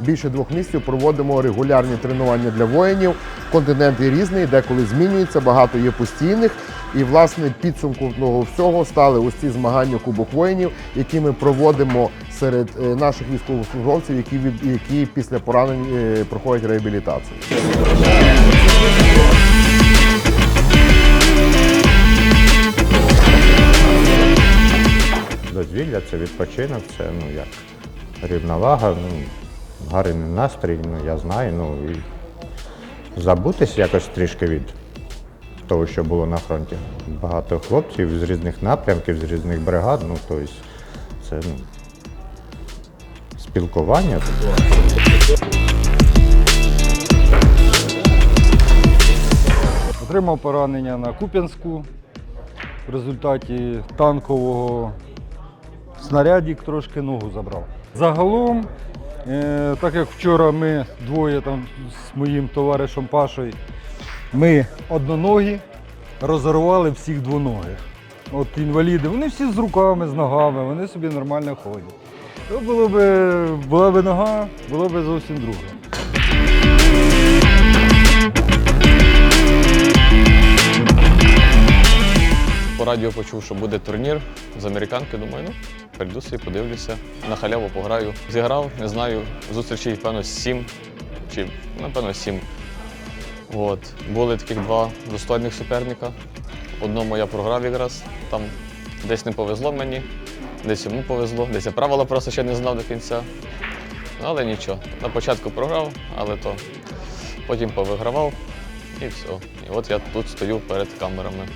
більше двох місяців проводимо регулярні тренування для воїнів. Континенти різні, деколи змінюються, багато є постійних. І власне підсумку того всього стали ось ці змагання Кубок воїнів, які ми проводимо серед е, наших військовослужбовців, які від які після поранень е, проходять реабілітацію. Дозвілля це відпочинок, це ну як рівновага, ну, гарний настрій, ну я знаю, ну і забутись якось трішки від того, що було на фронті. Багато хлопців з різних напрямків, з різних бригад, ну тобто це ну, спілкування. Отримав поранення на Куп'янську в результаті танкового снарядік трошки ногу забрав. Загалом, е, так як вчора ми двоє там з моїм товаришем Пашою, ми одноногі розорвали всіх двоногих. От інваліди, вони всі з руками, з ногами, вони собі нормально ходять. То було би, була б нога, було б зовсім друге. По радіо почув, що буде турнір з американки. Думаю, ну прийду собі, подивлюся. На халяву пограю. Зіграв, не знаю, зустрічей, певно, сім чи напевно сім. От. Були таких два достойних суперника. Одному я програв якраз, там десь не повезло мені, десь йому повезло, десь я правила просто ще не знав до кінця. Ну, Але нічого. На початку програв, але то потім повигравав і все. І от я тут стою перед камерами.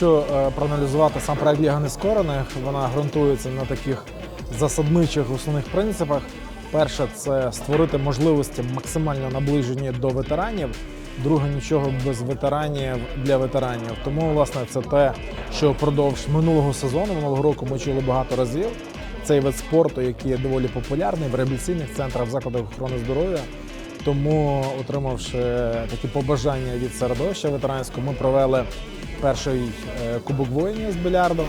Якщо е, проаналізувати сам проект Ліга Нескорених, вона ґрунтується на таких засадничих основних принципах. Перше це створити можливості максимально наближені до ветеранів. Друге, нічого без ветеранів для ветеранів. Тому, власне, це те, що впродовж минулого сезону, минулого року ми чули багато разів. Цей вид спорту, який є доволі популярний в реабілітаційних центрах, в закладах охорони здоров'я. Тому, отримавши такі побажання від середовища ветеранського, ми провели перший е, кубок воїнів з більярдом.